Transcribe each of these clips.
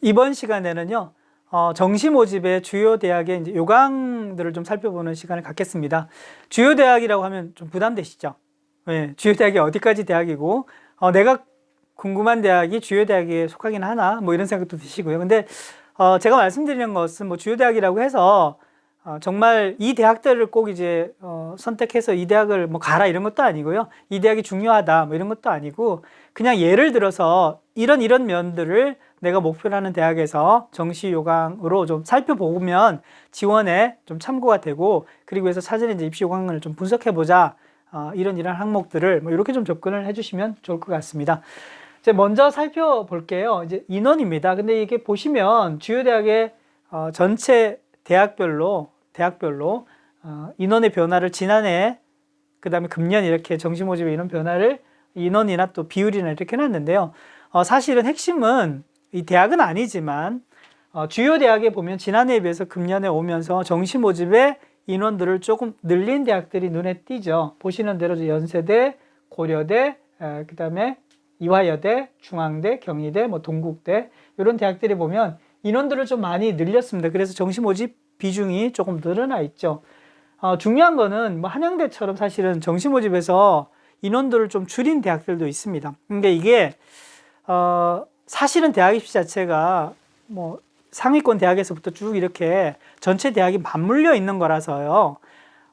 이번 시간에는요, 어, 정시 모집의 주요 대학의 이제 요강들을 좀 살펴보는 시간을 갖겠습니다. 주요 대학이라고 하면 좀 부담되시죠? 네, 주요 대학이 어디까지 대학이고, 어, 내가 궁금한 대학이 주요 대학에 속하긴 하나, 뭐 이런 생각도 드시고요. 근데, 어, 제가 말씀드리는 것은 뭐 주요 대학이라고 해서, 어, 정말 이 대학들을 꼭 이제, 어, 선택해서 이 대학을 뭐 가라 이런 것도 아니고요. 이 대학이 중요하다 뭐 이런 것도 아니고, 그냥 예를 들어서 이런 이런 면들을 내가 목표로 하는 대학에서 정시 요강으로 좀 살펴보면 지원에 좀 참고가 되고 그리고 해서 사전에 이제 입시 요강을 좀 분석해 보자 어, 이런 이런 항목들을 뭐 이렇게 좀 접근을 해주시면 좋을 것 같습니다. 이제 먼저 살펴볼게요. 이제 인원입니다. 근데 이게 보시면 주요 대학의 어, 전체 대학별로 대학별로 어, 인원의 변화를 지난해 그 다음에 금년 이렇게 정시 모집의 인원 변화를 인원이나 또 비율이나 이렇게 해놨는데요. 어, 사실은 핵심은 이 대학은 아니지만 어, 주요 대학에 보면 지난해에 비해서 금년에 오면서 정시 모집의 인원들을 조금 늘린 대학들이 눈에 띄죠. 보시는 대로 연세대, 고려대, 에, 그다음에 이화여대, 중앙대, 경희대, 뭐 동국대 이런 대학들이 보면 인원들을 좀 많이 늘렸습니다. 그래서 정시 모집 비중이 조금 늘어나 있죠. 어, 중요한 거는 뭐 한양대처럼 사실은 정시 모집에서 인원들을 좀 줄인 대학들도 있습니다. 그러니까 이게 어, 사실은 대학 입시 자체가 뭐 상위권 대학에서부터 쭉 이렇게 전체 대학이 맞물려 있는 거라서요.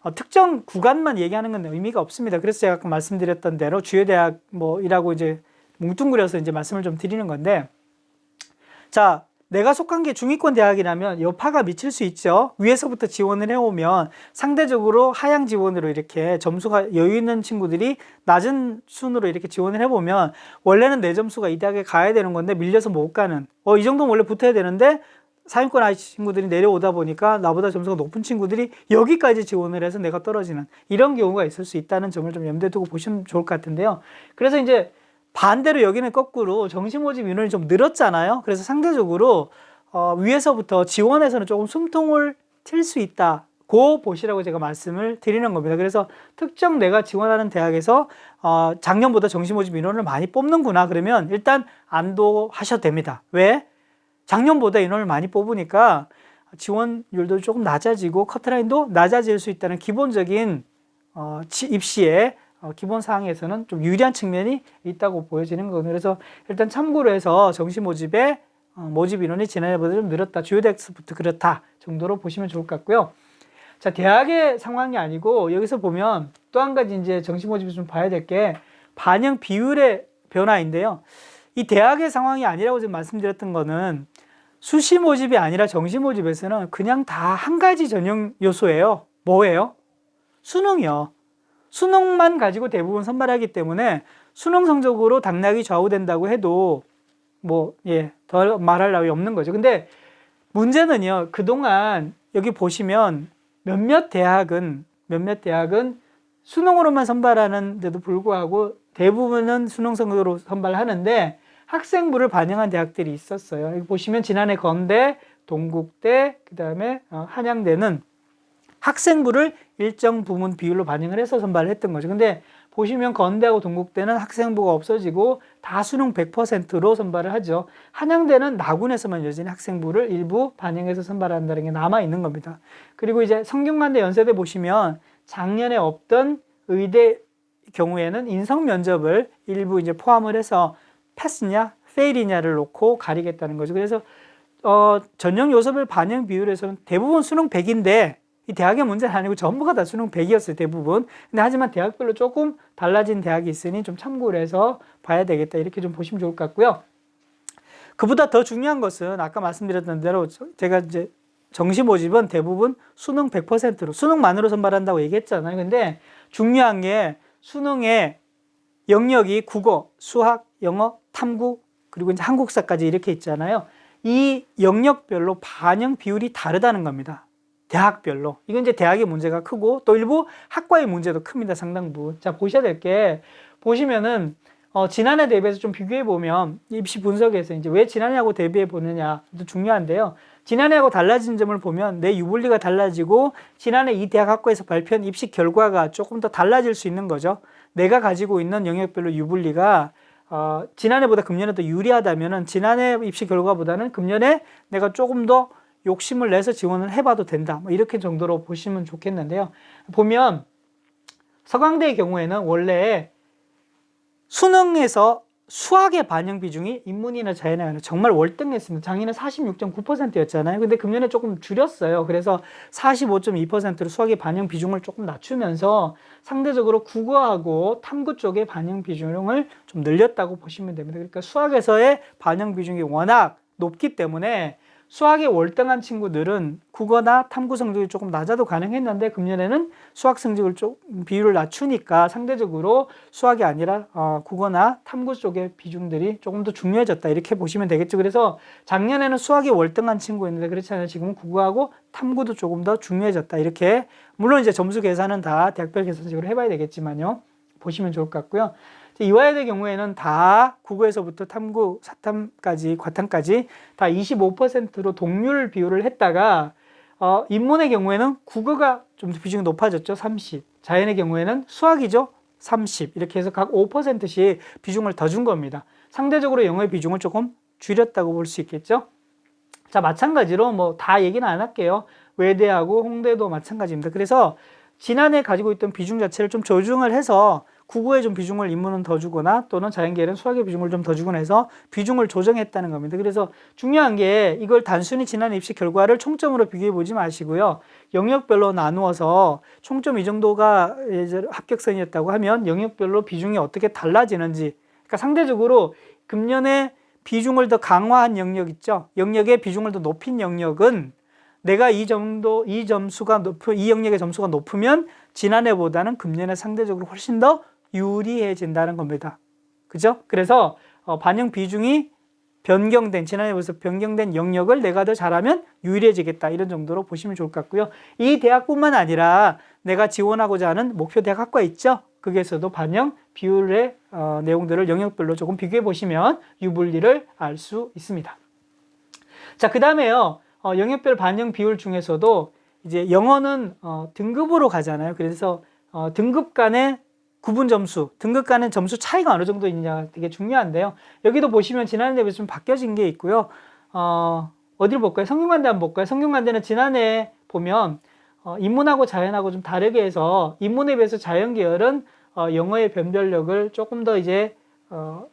어, 특정 구간만 얘기하는 건 의미가 없습니다. 그래서 제가 아까 말씀드렸던 대로 주요 대학 뭐이라고 이제 뭉뚱그려서 이제 말씀을 좀 드리는 건데, 자 내가 속한 게 중위권 대학이라면 여파가 미칠 수 있죠. 위에서부터 지원을 해오면 상대적으로 하향 지원으로 이렇게 점수가 여유 있는 친구들이 낮은 순으로 이렇게 지원을 해보면 원래는 내 점수가 이 대학에 가야 되는 건데 밀려서 못 가는. 어, 이 정도는 원래 붙어야 되는데 상위권 아이 친구들이 내려오다 보니까 나보다 점수가 높은 친구들이 여기까지 지원을 해서 내가 떨어지는 이런 경우가 있을 수 있다는 점을 좀 염두에 두고 보시면 좋을 것 같은데요. 그래서 이제 반대로 여기는 거꾸로 정시 모집 인원이 좀 늘었잖아요. 그래서 상대적으로 어, 위에서부터 지원에서는 조금 숨통을 튈 수 있다. 고 보시라고 제가 말씀을 드리는 겁니다. 그래서 특정 내가 지원하는 대학에서 어, 작년보다 정시 모집 인원을 많이 뽑는구나 그러면 일단 안도하셔도 됩니다. 왜? 작년보다 인원을 많이 뽑으니까 지원율도 조금 낮아지고 커트라인도 낮아질 수 있다는 기본적인 어, 입시에 어, 기본 사항에서는 좀 유리한 측면이 있다고 보여지는 거거든요. 그래서 일단 참고로 해서 정시 모집에 어, 모집 인원이 지난해보다 좀 늘었다. 주요 대학부터 그렇다 정도로 보시면 좋을 것 같고요. 자, 대학의 상황이 아니고 여기서 보면 또 한 가지 이제 정시 모집을 좀 봐야 될 게 반영 비율의 변화인데요. 이 대학의 상황이 아니라고 지금 말씀드렸던 거는 수시 모집이 아니라 정시 모집에서는 그냥 다 한 가지 전형 요소예요. 뭐예요? 수능이요. 수능만 가지고 대부분 선발하기 때문에 수능 성적으로 당락이 좌우된다고 해도 뭐, 예, 더 말할 나위 없는 거죠. 근데 문제는요, 그동안 여기 보시면 몇몇 대학은, 몇몇 대학은 수능으로만 선발하는데도 불구하고 대부분은 수능 성적으로 선발하는데 학생부를 반영한 대학들이 있었어요. 여기 보시면 지난해 건대, 동국대, 그 다음에 어, 한양대는 학생부를 일정 부분 비율로 반영을 해서 선발을 했던 거죠. 근데 보시면 건대하고 동국대는 학생부가 없어지고 다 수능 100%로 선발을 하죠. 한양대는 나군에서만 여전히 학생부를 일부 반영해서 선발한다는 게 남아 있는 겁니다. 그리고 이제 성균관대 연세대 보시면 작년에 없던 의대 경우에는 인성 면접을 일부 이제 포함을 해서 패스냐, 페일이냐를 놓고 가리겠다는 거죠. 그래서 어, 전형 요소별 반영 비율에서는 대부분 수능 100인데 이 대학의 문제는 아니고 전부가 다 수능 100이었어요, 대부분. 근데 하지만 대학별로 조금 달라진 대학이 있으니 좀 참고를 해서 봐야 되겠다. 이렇게 좀 보시면 좋을 것 같고요. 그보다 더 중요한 것은 아까 말씀드렸던 대로 제가 이제 정시 모집은 대부분 수능 100%로 수능만으로 선발한다고 얘기했잖아요. 근데 중요한 게 수능의 영역이 국어, 수학, 영어, 탐구 그리고 이제 한국사까지 이렇게 있잖아요. 이 영역별로 반영 비율이 다르다는 겁니다. 대학별로. 이건 이제 대학의 문제가 크고 또 일부 학과의 문제도 큽니다. 상당 부분. 자, 보셔야 될 게 보시면은 어, 지난해 대비해서 좀 비교해 보면 입시 분석에서 이제 왜 지난해하고 대비해 보느냐도 중요한데요. 지난해하고 달라진 점을 보면 내 유불리가 달라지고 지난해 이 대학 학과에서 발표한 입시 결과가 조금 더 달라질 수 있는 거죠. 내가 가지고 있는 영역별로 유불리가 어, 지난해보다 금년에 더 유리하다면은 지난해 입시 결과보다는 금년에 내가 조금 더 욕심을 내서 지원을 해봐도 된다. 뭐 이렇게 정도로 보시면 좋겠는데요. 보면 서강대의 경우에는 원래 수능에서 수학의 반영 비중이 인문이나 자연에 가는 정말 월등했습니다. 작년에 46.9%였잖아요. 근데 금년에 조금 줄였어요. 그래서 45.2%로 수학의 반영 비중을 조금 낮추면서 상대적으로 국어하고 탐구 쪽의 반영 비중을 좀 늘렸다고 보시면 됩니다. 그러니까 수학에서의 반영 비중이 워낙 높기 때문에 수학에 월등한 친구들은 국어나 탐구 성적이 조금 낮아도 가능했는데 금년에는 수학 성적을 좀 비율을 낮추니까 상대적으로 수학이 아니라 어, 국어나 탐구 쪽의 비중들이 조금 더 중요해졌다 이렇게 보시면 되겠죠. 그래서 작년에는 수학이 월등한 친구였는데 그렇지 않아요. 지금은 국어하고 탐구도 조금 더 중요해졌다 이렇게 물론 이제 점수 계산은 다 대학별 계산식으로 해봐야 되겠지만요. 보시면 좋을 것 같고요. 이화여대 경우에는 다 국어에서부터 탐구, 사탐까지, 과탐까지 다 25%로 동률 비율을 했다가 어, 인문의 경우에는 국어가 좀 비중이 높아졌죠. 30. 자연의 경우에는 수학이죠. 30. 이렇게 해서 각 5%씩 비중을 더 준 겁니다. 상대적으로 영어의 비중을 조금 줄였다고 볼 수 있겠죠. 자, 마찬가지로 뭐 다 얘기는 안 할게요. 외대하고 홍대도 마찬가지입니다. 그래서 지난해 가지고 있던 비중 자체를 좀 조정을 해서 국어에 좀 비중을 인문은 더 주거나 또는 자연계에는 수학의 비중을 좀 더 주거나 해서 비중을 조정했다는 겁니다. 그래서 중요한 게 이걸 단순히 지난 입시 결과를 총점으로 비교해 보지 마시고요. 영역별로 나누어서 총점 이 정도가 합격선이었다고 하면 영역별로 비중이 어떻게 달라지는지 그러니까 상대적으로 금년에 비중을 더 강화한 영역 있죠. 영역의 비중을 더 높인 영역은 내가 이 정도 이 점수가 높으 이 영역의 점수가 높으면 지난해보다는 금년에 상대적으로 훨씬 더 유리해진다는 겁니다. 그죠? 그래서 어, 반영 비중이 변경된 지난해에서 변경된 영역을 내가 더 잘하면 유리해지겠다 이런 정도로 보시면 좋을 것 같고요. 이 대학뿐만 아니라 내가 지원하고자 하는 목표 대학 학과 있죠. 거기에서도 반영 비율의 어, 내용들을 영역별로 조금 비교해 보시면 유불리를 알 수 있습니다. 자, 그 다음에요. 어, 영역별 반영 비율 중에서도 이제 영어는 어, 등급으로 가잖아요. 그래서 어, 등급 간의 구분 점수, 등급 간의 점수 차이가 어느 정도 있느냐가 되게 중요한데요. 여기도 보시면 지난해에 비해서 좀 바뀌어진 게 있고요. 어, 어디를 볼까요? 성균관대 한번 볼까요? 성균관대는 지난해 보면 어, 인문하고 자연하고 좀 다르게 해서 인문에 비해서 자연 계열은 어, 영어의 변별력을 조금 더 이제 어,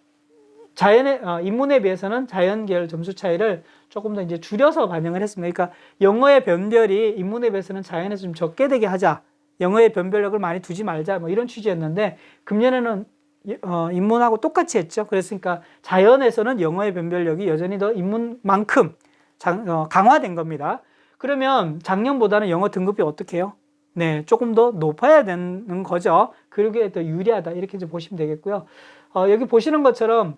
자연의 어, 인문에 비해서는 자연 계열 점수 차이를 조금 더 이제 줄여서 반영을 했습니다. 그러니까 영어의 변별이 인문에 비해서는 자연에서 좀 적게 되게 하자. 영어의 변별력을 많이 두지 말자. 뭐 이런 취지였는데 금년에는 어, 인문하고 똑같이 했죠. 그랬으니까 자연에서는 영어의 변별력이 여전히 더 인문만큼 장, 어, 강화된 겁니다. 그러면 작년보다는 영어 등급이 어떻게 해요? 네, 조금 더 높아야 되는 거죠. 그러게 더 유리하다. 이렇게 이제 보시면 되겠고요. 어, 여기 보시는 것처럼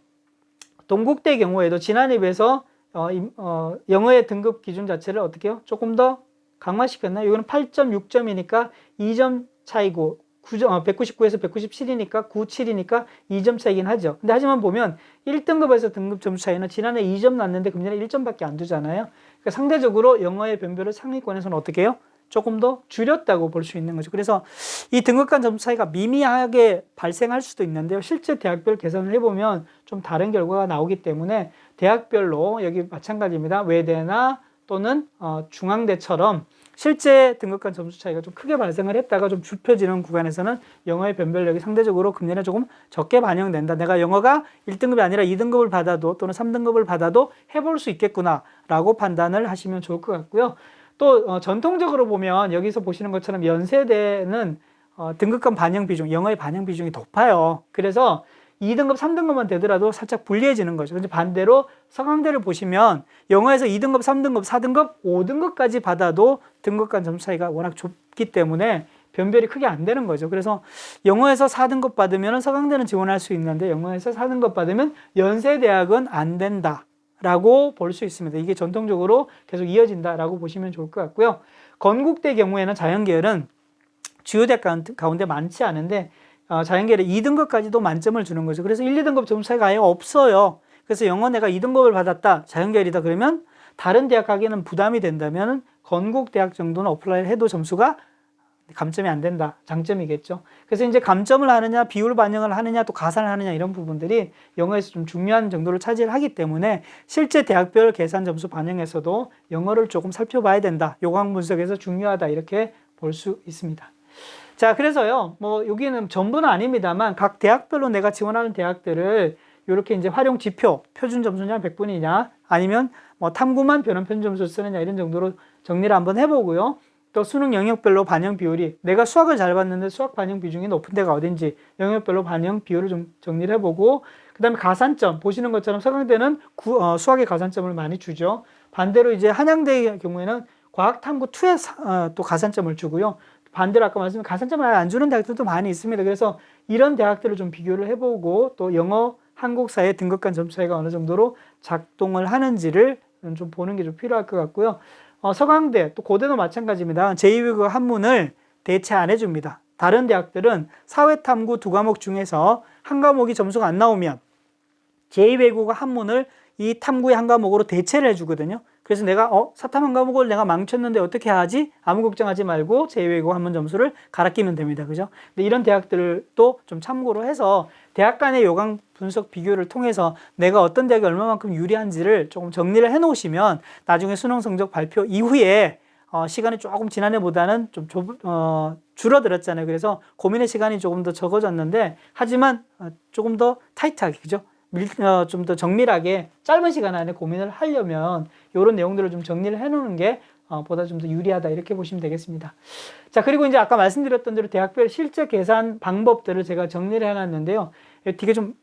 동국대 경우에도 지난해 비해서 어, 어, 영어의 등급 기준 자체를 어떻게 해요? 조금 더 강화시켰나요? 이거는 8.6점이니까 2점 차이고 9점, 어, 199에서 197이니까 97이니까 2점 차이긴 하죠. 근데 하지만 보면 1등급에서 등급 점수 차이는 지난해 2점 났는데 금년에 1점밖에 안 두잖아요. 그러니까 상대적으로 영어의 변별을 상위권에서는 어떻게 해요? 조금 더 줄였다고 볼 수 있는 거죠. 그래서 이 등급 간 점수 차이가 미미하게 발생할 수도 있는데요. 실제 대학별 계산을 해보면 좀 다른 결과가 나오기 때문에 대학별로 여기 마찬가지입니다. 외대나 또는 어, 중앙대처럼 실제 등급 간 점수 차이가 좀 크게 발생을 했다가 좀 좁혀지는 구간에서는 영어의 변별력이 상대적으로 금년에 조금 적게 반영된다. 내가 영어가 1등급이 아니라 2등급을 받아도 또는 3등급을 받아도 해볼 수 있겠구나라고 판단을 하시면 좋을 것 같고요. 또 어, 전통적으로 보면 여기서 보시는 것처럼 연세대는 어, 등급간 반영 비중, 영어의 반영 비중이 높아요. 그래서 2등급, 3등급만 되더라도 살짝 불리해지는 거죠. 근데 반대로 서강대를 보시면 영어에서 2등급, 3등급, 4등급, 5등급까지 받아도 등급 간 점수 차이가 워낙 좁기 때문에 변별이 크게 안 되는 거죠. 그래서 영어에서 4등급 받으면 서강대는 지원할 수 있는데 영어에서 4등급 받으면 연세대학은 안 된다. 라고 볼 수 있습니다. 이게 전통적으로 계속 이어진다라고 보시면 좋을 것 같고요. 건국대 경우에는 자연계열은 주요 대학 가운데 많지 않은데 어, 자연계열에 2등급까지도 만점을 주는 거죠. 그래서 1, 2등급 점수 차이가 아예 없어요. 그래서 영어 내가 2등급을 받았다. 자연계열이다. 그러면 다른 대학 가기에는 부담이 된다면 건국대학 정도는 어플라이 해도 점수가 감점이 안 된다. 장점이겠죠. 그래서 이제 감점을 하느냐, 비율 반영을 하느냐, 또 가산을 하느냐 이런 부분들이 영어에서 좀 중요한 정도를 차지하기 때문에 실제 대학별 계산 점수 반영에서도 영어를 조금 살펴봐야 된다. 요강 분석에서 중요하다. 이렇게 볼 수 있습니다. 자, 그래서요, 뭐, 여기는 전부는 아닙니다만, 각 대학별로 내가 지원하는 대학들을 이렇게 이제 활용 지표, 표준 점수냐, 100분이냐, 아니면 뭐 탐구만 변환 표준 점수 쓰느냐, 이런 정도로 정리를 한번 해보고요. 또 수능 영역별로 반영 비율이 내가 수학을 잘 봤는데 수학 반영 비중이 높은 데가 어딘지 영역별로 반영 비율을 좀 정리를 해보고 그 다음에 가산점 보시는 것처럼 서강대는 구, 어, 수학의 가산점을 많이 주죠 반대로 이제 한양대의 경우에는 과학탐구 2에 어, 또 가산점을 주고요 반대로 아까 말씀드린 가산점을 안 주는 대학들도 많이 있습니다 그래서 이런 대학들을 좀 비교를 해보고 또 영어 한국사의 등급 간 점수 차이가 어느 정도로 작동을 하는지를 좀 보는 게 좀 필요할 것 같고요 어, 서강대 또 고대도 마찬가지입니다. 제2외국어 한문을 대체 안 해줍니다. 다른 대학들은 사회탐구 두 과목 중에서 한 과목이 점수가 안 나오면 제2외국어 한문을 이 탐구의 한 과목으로 대체를 해주거든요. 그래서 내가 어 사탐 한 과목을 내가 망쳤는데 어떻게 하지? 아무 걱정하지 말고 제2외국어 한문 점수를 갈아 끼면 됩니다. 그죠? 근데 이런 대학들도 좀 참고로 해서 대학 간의 요강 분석 비교를 통해서 내가 어떤 대학이 얼마만큼 유리한지를 조금 정리를 해 놓으시면 나중에 수능 성적 발표 이후에 어, 시간이 조금 지난 해보다는 좀 좁, 어, 줄어들었잖아요. 그래서 고민의 시간이 조금 더 적어졌는데 하지만 어, 조금 더 타이트하게 그죠? 어, 좀더 정밀하게 짧은 시간 안에 고민을 하려면 이런 내용들을 좀 정리를 해 놓는 게 어, 보다 좀 더 유리하다 이렇게 보시면 되겠습니다. 자 그리고 이제 아까 말씀드렸던 대로 대학별 실제 계산 방법들을 제가 정리를 해놨는데요. 되게 좀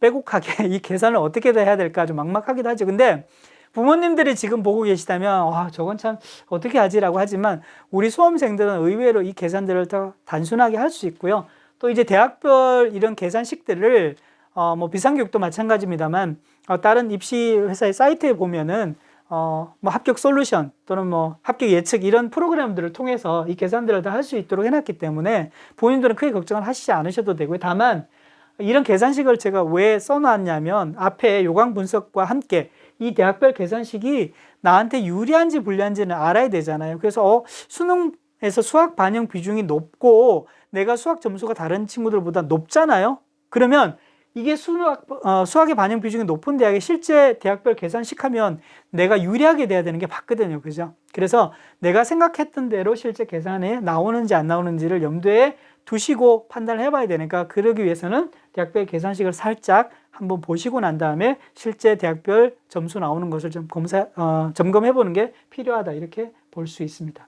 빼곡하게 이 계산을 어떻게 해야 될까 좀 막막하기도 하죠. 근데 부모님들이 지금 보고 계시다면 와 저건 참 어떻게 하지라고 하지만 우리 수험생들은 의외로 이 계산들을 더 단순하게 할 수 있고요. 또 이제 대학별 이런 계산식들을 어, 뭐 비상교육도 마찬가지입니다만 어, 다른 입시 회사의 사이트에 보면은 어, 뭐 합격 솔루션 또는 뭐 합격 예측 이런 프로그램들을 통해서 이 계산들을 다 할 수 있도록 해놨기 때문에 본인들은 크게 걱정을 하시지 않으셔도 되고요. 다만 이런 계산식을 제가 왜 써놨냐면 앞에 요강 분석과 함께 이 대학별 계산식이 나한테 유리한지 불리한지는 알아야 되잖아요. 그래서 어, 수능에서 수학 반영 비중이 높고 내가 수학 점수가 다른 친구들보다 높잖아요. 그러면 이게 수학, 어, 수학의 반영 비중이 높은 대학에 실제 대학별 계산식 하면 내가 유리하게 돼야 되는 게 맞거든요. 그죠? 그래서 내가 생각했던 대로 실제 계산에 나오는지 안 나오는지를 염두에 두시고 판단을 해봐야 되니까 그러기 위해서는 대학별 계산식을 살짝 한번 보시고 난 다음에 실제 대학별 점수 나오는 것을 좀 검사, 어, 점검해 보는 게 필요하다. 이렇게 볼 수 있습니다.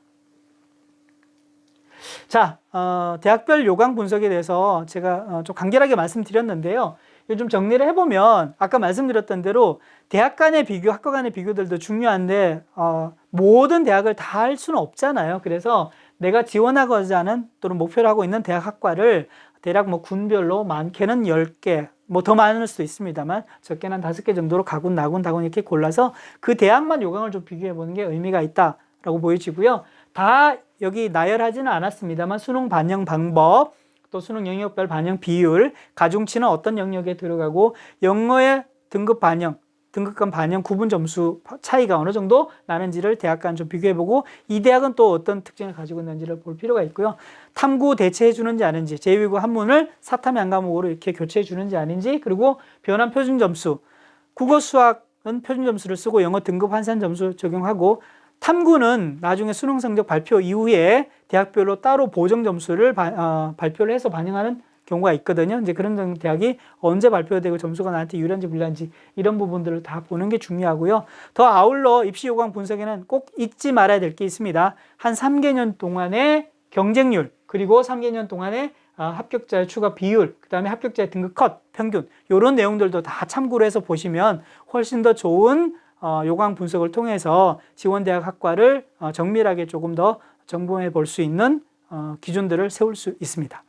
자, 어, 대학별 요강 분석에 대해서 제가 어, 좀 간결하게 말씀드렸는데요. 좀 정리를 해보면 아까 말씀드렸던 대로 대학 간의 비교, 학과 간의 비교들도 중요한데 어, 모든 대학을 다 할 수는 없잖아요. 그래서 내가 지원하고자 하는 또는 목표로 하고 있는 대학 학과를 대략 뭐 군별로 많게는 10개, 뭐 더 많을 수도 있습니다만 적게는 한 5개 정도로 가군, 나군, 다군 이렇게 골라서 그 대학만 요강을 좀 비교해 보는 게 의미가 있다라고 보여지고요. 다 여기 나열하지는 않았습니다만 수능 반영 방법, 또 수능 영역별 반영 비율, 가중치는 어떤 영역에 들어가고 영어의 등급 반영, 등급 간 반영 구분 점수 차이가 어느 정도 나는지를 대학 간 좀 비교해보고 이 대학은 또 어떤 특징을 가지고 있는지를 볼 필요가 있고요. 탐구 대체해 주는지 아닌지, 제2외국어 한문을 사탐의 한 과목으로 이렇게 교체해 주는지 아닌지, 그리고 변환 표준 점수, 국어 수학은 표준 점수를 쓰고 영어 등급 환산 점수 적용하고 탐구는 나중에 수능 성적 발표 이후에 대학별로 따로 보정 점수를 바, 어, 발표를 해서 반영하는 경우가 있거든요. 이제 그런 대학이 언제 발표되고 점수가 나한테 유리한지 불리한지 이런 부분들을 다 보는 게 중요하고요. 더 아울러 입시 요강 분석에는 꼭 잊지 말아야 될 게 있습니다. 한 3개년 동안의 경쟁률 그리고 3개년 동안의 아, 합격자의 추가 비율, 그 다음에 합격자의 등급 컷, 평균 이런 내용들도 다 참고를 해서 보시면 훨씬 더 좋은 어, 요강 분석을 통해서 지원대학 학과를 어, 정밀하게 조금 더 정보해 볼 수 있는 어, 기준들을 세울 수 있습니다.